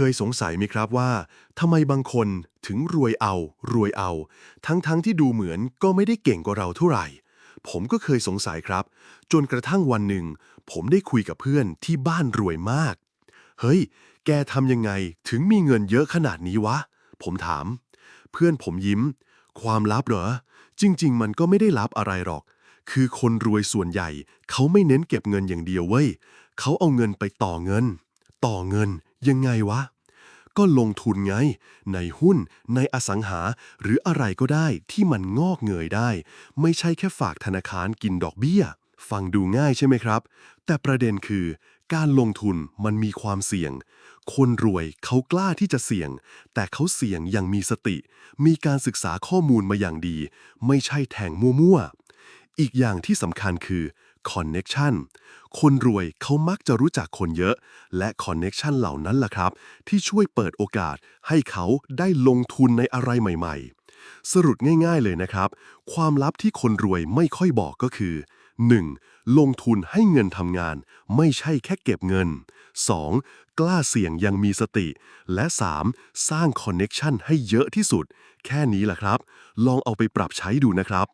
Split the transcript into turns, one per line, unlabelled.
เคยสงสัยไหมครับว่าทำไมบางคนถึงรวยเอา รวยเอา ทั้งๆทที่ดูเหมือนก็ไม่ได้เก่งกว่าเราเท่าไหร่ ผมก็เคยสงสัยครับ จนกระทั่งวันหนึ่ง ผมได้คุยกับเพื่อนที่บ้านรวยมาก เฮ้ย แกทำยังไงถึงมีเงินเยอะขนาดนี้วะ ผมถาม เพื่อนผมยิ้ม ความลับเหรอ จริง ๆ มันก็ไม่ได้ลับอะไรหรอก คือคนรวยส่วนใหญ่ เขาไม่เน้นเก็บเงินอย่างเดียวเว้ยเขาเอาเงินไปต่อเงิน ต่อเงิน ยังไงวะ ก็ลงทุนไง ในหุ้น ในอสังหา หรืออะไรก็ได้ที่มันงอกเงยได้ ไม่ใช่แค่ฝากธนาคารกินดอกเบี้ย ฟังดูง่ายใช่ไหมครับ แต่ประเด็นคือ การลงทุนมันมีความเสี่ยง คนรวยเขากล้าที่จะเสี่ยง แต่เขาเสี่ยงอย่างมีสติ มีการศึกษาข้อมูลมาอย่างดี ไม่ใช่แทงมั่วๆอีกอย่างที่สำคัญคือ Connection คนรวยเขามักจะรู้จักคนเยอะ และ Connection เหล่านั้นล่ะครับ ที่ช่วยเปิดโอกาสให้เขาได้ลงทุนในอะไรใหม่ ๆ สรุปง่ายๆเลยนะครับ ความลับที่คนรวยไม่ค่อยบอกก็คือ 1. ลงทุนให้เงินทำงาน ไม่ใช่แค่เก็บเงิน 2. กล้าเสี่ยงยังมีสติ และ 3. สร้างคอนเน็ชันให้เยอะที่สุด แค่นี้แหละครับ ลองเอาไปปรับใช้ดูนะครับ